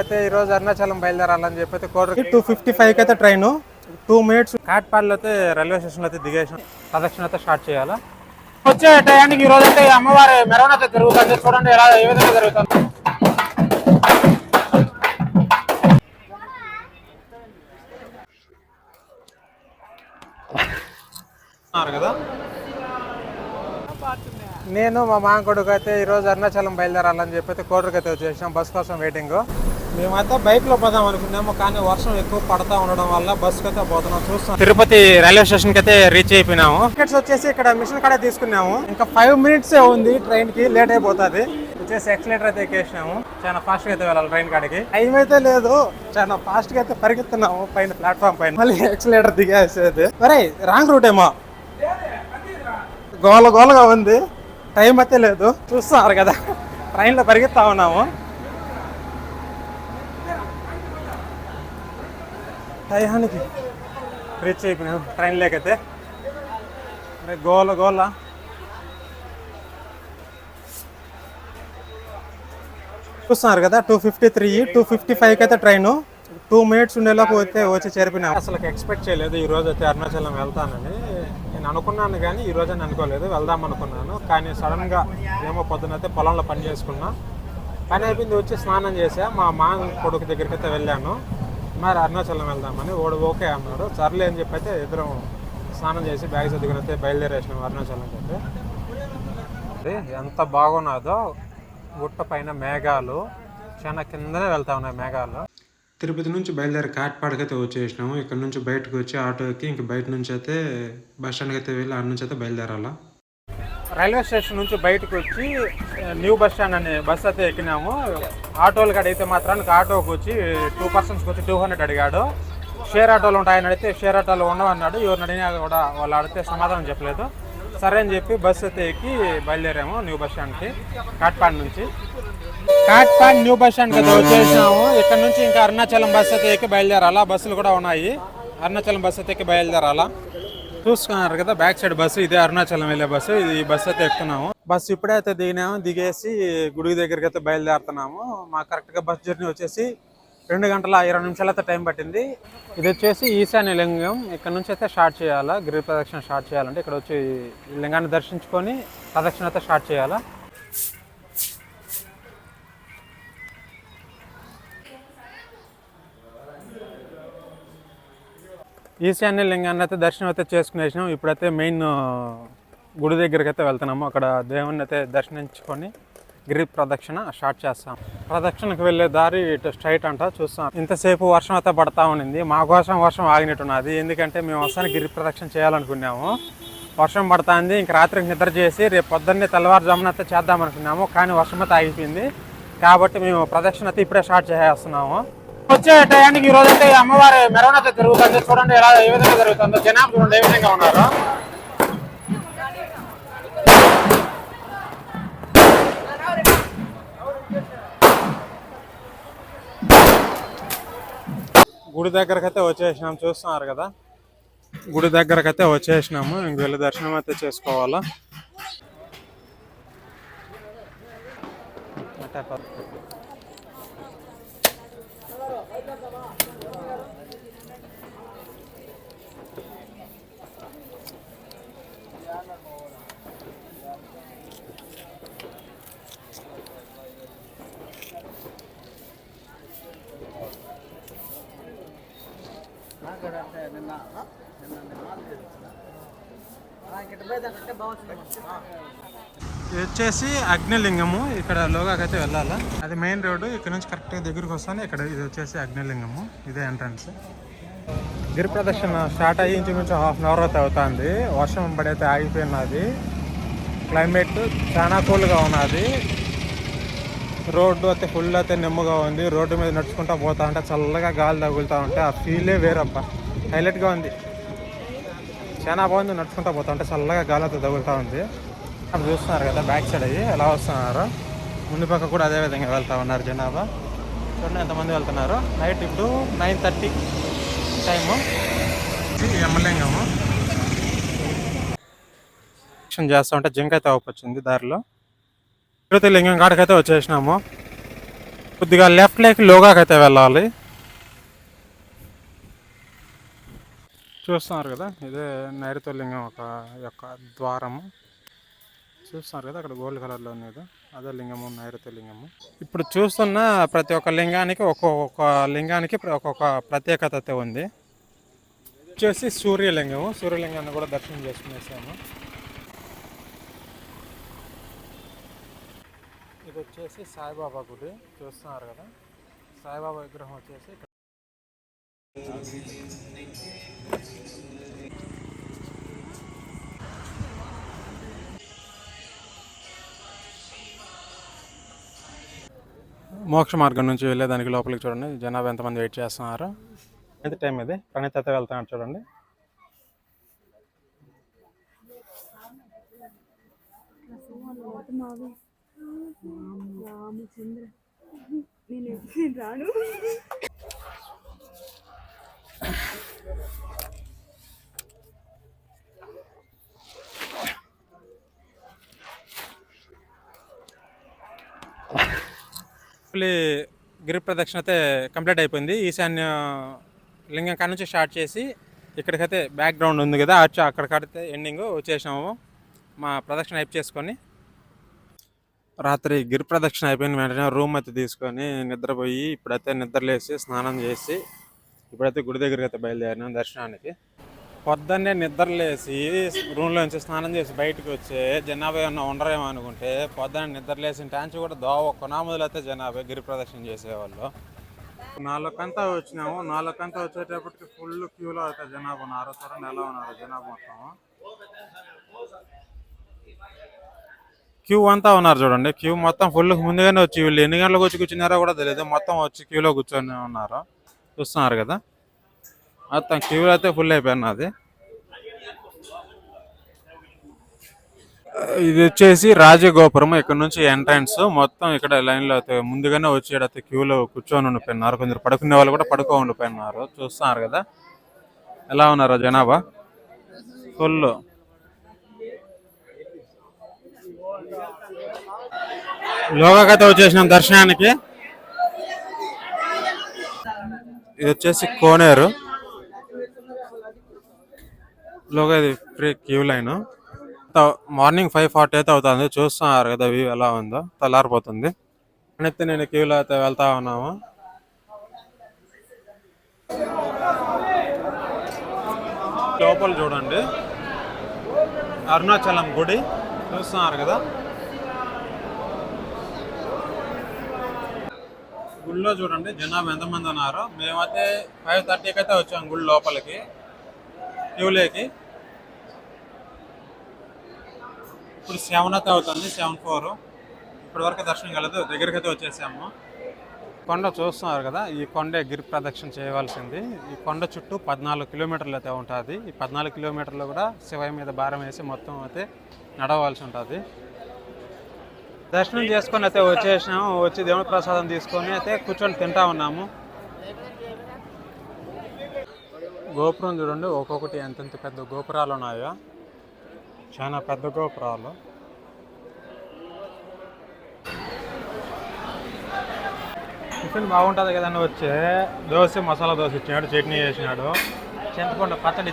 అయితే ఈ రోజు అరుణాచలం బయలుదేరాలని చెప్పి అయితే టూ ఫిఫ్టీ ఫైవ్కి అయితే ట్రైన్. టూ మినిట్స్ కాట్పాడ్లో అయితే రైల్వే స్టేషన్లో అయితే దిగేసాం ప్రదక్షిణ అయితే స్టార్ట్ చేయాలా? వచ్చే టయానికి ఈ రోజు అయితే అమ్మవారి మెరవన అయితే జరుగుతుంది చూడండి ఎలా ఏ విధంగా జరుగుతుంది. కదా? నేను మా మామ కొడుకు అయితే ఈ రోజు అరుణాచలం బయలుదేరాలని చెప్పి అయితే కోటర్కి అయితే వచ్చేసాం. బస్ కోసం వెయిటింగ్ మేమైతే బైక్లో పోదాం అనుకున్నాము కానీ వర్షం ఎక్కువ పడతా ఉండడం వల్ల బస్ అయితే పోతున్నాం చూస్తాం తిరుపతి రైల్వే స్టేషన్కి అయితే రీచ్ అయిపోయినాము. టికెట్స్ వచ్చేసి ఇక్కడ మిషన్ కాడే తీసుకున్నాము. ఇంకా ఫైవ్ మినిట్స్ ఉంది ట్రైన్కి లేట్ అయిపోతుంది. వచ్చేసి ఎక్సలేటర్ అయితే ఎక్కేసినాము. చాలా ఫాస్ట్గా అయితే వెళ్ళాలి ట్రైన్ కాడికి. టైం అయితే లేదు. చాలా ఫాస్ట్గా అయితే పరిగెత్తున్నాము పైన ప్లాట్ఫామ్ పైన. మళ్ళీ ఎక్సలేటర్ దిగేసేది. మరే రాంగ్ రూట్ ఏమో. గోల గోలగా ఉంది. టైం అయితే లేదు. చూస్తున్నారు కదా. ట్రైన్లో పరిగెత్తా ఉన్నాము. టయానికి రీచ్ అయిపోయినాం. ట్రైన్ లేకైతే. అరే గోల గోల. చూస్తున్నారు కదా two fifty three two fifty ఫైవ్కి అయితే ట్రైన్ టూ మినిట్స్ ఉండేలోపు అయితే వచ్చి చేరిపోయినా. అసలు ఎక్స్పెక్ట్ చేయలేదు ఈ రోజు అయితే అరుణాచలం వెళ్తానని. నేను అనుకున్నాను కానీ ఈ రోజు అని అనుకోలేదు వెళ్దాం అనుకున్నాను. కానీ సడన్గా ఏమో పొద్దున అయితే పొలంలో పని చేసుకున్నా. పని అయిపోయింది వచ్చి స్నానం చేసా మా మా కొడుకు దగ్గరికి అయితే వెళ్ళాను. మరి అరుణాచలం వెళ్దామని ఓడు ఓకే అన్నాడు. సర్లే అని చెప్పి అయితే ఇద్దరం స్నానం చేసి బ్యాగ్ సర్దుకుని అయితే బయలుదేరేసినాం అరుణాచలం అయితే ఎంత బాగున్నదో. గుట్ట పైన మేఘాలు. చాలా కిందనే వెళ్తా ఉన్నాయి మేఘాలు. తిరుపతి నుంచి బయలుదేరి కాట్పాడికి అయితే వచ్చేసినాము. ఇక్కడ నుంచి బయటకు వచ్చి ఆటోకి ఇంక బయట నుంచి అయితే బస్ స్టాండ్కి అయితే వెళ్ళి ఆడ నుంచి అయితే బయలుదేరాలా? రైల్వే స్టేషన్ నుంచి బయటకు వచ్చి న్యూ బస్ స్టాండ్ అనే బస్ అయితే ఎక్కినాము. ఆటోలు కాడ అయితే మాత్రానికి ఆటోకి వచ్చి టూ పర్సన్స్కి వచ్చి టూ హండ్రెడ్ అడిగాడు. షేర్ ఆటోలు ఉంటాయని అడిగితే షేర్ ఆటోలు ఉండవన్నాడు ఎవరిని అడిగినా కూడా వాళ్ళు అడిగితే సమాధానం చెప్పలేదు. సరే అని చెప్పి బస్సు అయితే ఎక్కి బయలుదేరాము న్యూ బస్ స్టాండ్కి కాట్పాడ్ నుంచి. కాట్పాడ్ న్యూ బస్ స్టాండ్కి అయితే వచ్చేసాము ఇక్కడ నుంచి ఇంకా అరుణాచలం బస్ అయితే ఎక్కి బయలుదేరాలా? బస్సులు కూడా ఉన్నాయి. అరుణాచలం బస్ అయితే ఎక్కి బయలుదేరాలా? చూసుకున్నారు కదా బ్యాక్ సైడ్ బస్సు ఇదే అరుణాచలం వెళ్ళే బస్సు ఇది ఈ బస్సు అయితే ఎక్కుతున్నాము. బస్సు ఇప్పుడే అయితే దిగినాము దిగేసి గుడి దగ్గరికి అయితే బయలుదేరుతున్నాము. మా కరెక్ట్గా బస్ జర్నీ వచ్చేసి రెండు గంటల ఇరవై నిమిషాలు అయితే టైం పట్టింది. ఇది వచ్చేసి ఈశాన్య లింగం ఇక్కడ నుంచి అయితే స్టార్ట్ చేయాలా గిరి ప్రదక్షిణ స్టార్ట్ చేయాలంటే ఇక్కడ వచ్చి లింగాన్ని దర్శించుకొని ప్రదక్షిణ అయితే స్టార్ట్ చేయాలా. ఈశాన్య లింగాన్ని అయితే దర్శనం అయితే చేసుకునేసినాం ఇప్పుడైతే మెయిన్ గుడి దగ్గరికి అయితే వెళ్తున్నాము. అక్కడ దేవుణ్ణి అయితే దర్శించుకొని గిరి ప్రదక్షిణ స్టార్ట్ చేస్తాం. ప్రదక్షిణకు వెళ్ళే దారి ఇటు స్ట్రైట్ అంట చూస్తాం. ఇంతసేపు వర్షం అయితే పడతా ఉండింది మా కోసం వర్షం ఆగినట్టున్నది. ఎందుకంటే మేము వస్తాను గిరి ప్రదక్షిణ చేయాలనుకున్నాము. వర్షం పడుతుంది. ఇంక రాత్రికి నిద్ర చేసి రేపు పొద్దున్నే తెల్లవారుజామున అయితే చేద్దాం అనుకున్నాము కానీ వర్షం అయితే ఆగిపోయింది. కాబట్టి మేము ప్రదక్షిణ అయితే ఇప్పుడే స్టార్ట్ చేసేస్తున్నాము. వచ్చే టయానికి ఈ రోజు అయితే అమ్మవారి మెరవన అయితే జరుగుతుంది. చూడండి ఎలా ఏ విధంగా జరుగుతుందో. జనాభా చూడండి ఏ విధంగా ఉన్నారు. గుడి దగ్గరకు అయితే వచ్చేసినాం. చూస్తున్నారు కదా? గుడి దగ్గరకు అయితే వచ్చేసినాము. ఇంక వెళ్ళి దర్శనం అయితే చేసుకోవాలా. ఇది వచ్చేసి అగ్నిలింగము. ఇక్కడ లోగాకైతే అయితే వెళ్ళాలా. అది మెయిన్ రోడ్డు ఇక్కడ నుంచి కరెక్ట్గా దగ్గరికి వస్తాను. ఇక్కడ ఇది వచ్చేసి అగ్నిలింగము. ఇదే ఎంట్రన్స్. గిరి ప్రదర్శన స్టార్ట్ అయ్యి ఇంచుమించు హాఫ్ అన్ అవర్ అయితే అవుతుంది. వర్షం పడైతే ఆగిపోయినది క్లైమేట్ చాలా కూల్గా ఉన్నది. రోడ్డు అయితే ఫుల్ అయితే నెమ్మగా ఉంది. రోడ్డు మీద నడుచుకుంటా పోతా ఉంటే చల్లగా గాలి తగులుతూ ఉంటే ఆ ఫీలే వేరబ్బా. హైలైట్గా ఉంది. చాలా బాగుంది నడుచుకుంటా పోతా అంటే చల్లగా గాలి అయితే తగులుతూ ఉంది. అక్కడ చూస్తున్నారు కదా బ్యాక్ సైడ్ అయ్యి ఎలా వస్తున్నారు? ముందు పక్క కూడా అదే విధంగా వెళ్తా ఉన్నారు జనాభా. చూడండి ఎంతమంది వెళ్తున్నారు. నైట్ ఇప్పుడు నైన్ థర్టీ టైము ఎమ్మెల్యేంగము చేస్తా ఉంటే జింక అయితే వచ్చింది దారిలో. తిరుపతి లింగం కాడికైతే వచ్చేసినాము. కొద్దిగా లెఫ్ట్ లేక్ లోగాకైతే వెళ్ళాలి. చూస్తున్నారు కదా? ఇదే నైరుతలింగం ఒక యొక్క ద్వారము. చూస్తున్నారు కదా అక్కడ గోల్డ్ కలర్లో ఉన్నది. అదే లింగము నైరుతి లింగము ఇప్పుడు చూస్తున్న ప్రతి ఒక్క లింగానికి ఒక్కొక్క లింగానికి ఒక్కొక్క ప్రత్యేకత ఉంది. వచ్చేసి సూర్యలింగము. సూర్యలింగాన్ని కూడా దర్శనం చేసుకునేసాము. ఇది వచ్చేసి సాయిబాబా గుడి. చూస్తున్నారు కదా? సాయిబాబా విగ్రహం వచ్చేసి మోక్ష మార్గం నుంచి వెళ్ళేదానికి లోపలికి చూడండి. జనాభా ఎంతమంది వెయిట్ చేస్తున్నారు? ఎంత టైం ఇది? ప్రణీత్ అయితే వెళ్తున్నాడు చూడండి. రాను? ఫుల్లీ గిరి ప్రదక్షిణ అయితే కంప్లీట్ అయిపోయింది. ఈశాన్య లింగం కాడ నుంచి స్టార్ట్ చేసి ఇక్కడికైతే బ్యాక్గ్రౌండ్ ఉంది కదా అక్కడ అక్కడికైతే ఎండింగ్ వచ్చేసాము మా ప్రదక్షిణ అయిపు చేసుకొని రాత్రి గిరి ప్రదక్షిణ అయిపోయిన వెంటనే రూమ్ అయితే తీసుకొని నిద్రపోయి ఇప్పుడైతే నిద్రలేసి స్నానం చేసి ఇప్పుడైతే గుడి దగ్గరికి అయితే బయలుదేరినాం దర్శనానికి. పొద్దున్నే నిద్రలేసి రూమ్లోంచి స్నానం చేసి బయటకు వచ్చే జనాభా ఏమన్నా ఉండరేమో అనుకుంటే పొద్దున్న నిద్రలేసిన టాంచి కూడా దోవ కొనాముదలు జనాభా గిరి ప్రదక్షిణ చేసేవాళ్ళు. నాలుగంతా వచ్చినాము. నాలుగంతా వచ్చేటప్పటికి ఫుల్ క్యూలో అయితే జనాభా ఉన్నారు. చూడండి ఎలా ఉన్నారు జనాభా మొత్తం? క్యూ అంతా ఉన్నారు చూడండి. క్యూ మొత్తం ఫుల్ ముందుగానే వచ్చి వీళ్ళు ఎన్ని గంటలకు వచ్చి కూర్చున్నారో కూడా తెలియదు. మొత్తం వచ్చి క్యూలో కూర్చొని ఉన్నారు. చూస్తున్నారు కదా? మొత్తం క్యూ అయితే ఫుల్ అయిపోయాను అది ఇది వచ్చేసి రాజగోపురం ఇక్కడ నుంచి ఎంట్రన్స్. మొత్తం ఇక్కడ లైన్లో అయితే ముందుగానే వచ్చేటైతే క్యూలో కూర్చొని ఉండిపోయినారు కొందరు పడుకునే వాళ్ళు కూడా పడుకో ఉండిపోయినారు. చూస్తున్నారు కదా. ఎలా ఉన్నారు జనాభా? ఫుల్ లోగాకైతే వచ్చేసినాం దర్శనానికి. ఇది వచ్చేసి కోనేరు. లోగా ఇది free queue line morning five forty అయితే అవుతుంది. చూస్తున్నారు కదా వ్యూ ఎలా ఉందో. తెల్లారిపోతుంది. అయితే నేను క్యూలో అయితే వెళ్తా ఉన్నాము. లోపల చూడండి. అరుణాచలం గుడి. చూస్తున్నారు కదా. గుడిలో చూడండి. జనాభా ఎంతమంది ఉన్నారు. మేమైతే ఫైవ్ థర్టీకి అయితే వచ్చాం గుడి లోపలికి. క్యూలేకి ఇప్పుడు సెవెన్ అయితే అవుతుంది సెవెన్ ఫోర్. ఇప్పటివరకు దర్శనం కలదు దగ్గరికి అయితే వచ్చేసాము. కొండ చూస్తున్నారు కదా ఈ కొండే గిరి ప్రదక్షిణ చేయవలసింది. ఈ కొండ చుట్టూ పద్నాలుగు కిలోమీటర్లు అయితే ఉంటుంది. ఈ పద్నాలుగు కిలోమీటర్లు కూడా శివయ్య మీద భారం వేసి మొత్తం అయితే నడవలసి ఉంటుంది. దర్శనం చేసుకొని అయితే వచ్చేసినాము. వచ్చి దేవుని ప్రసాదం తీసుకొని అయితే కూర్చొని తింటా ఉన్నాము. గోపురం చూడండి ఒక్కొక్కటి ఎంతెంత పెద్ద గోపురాలు ఉన్నాయో. చాలా పెద్ద గోపురాలు. టిఫిన్ బాగుంటుంది కదండి వచ్చే. దోశ మసాలా దోశ ఇచ్చినాడు చట్నీ చేసినాడు. చింతపండు పచ్చడి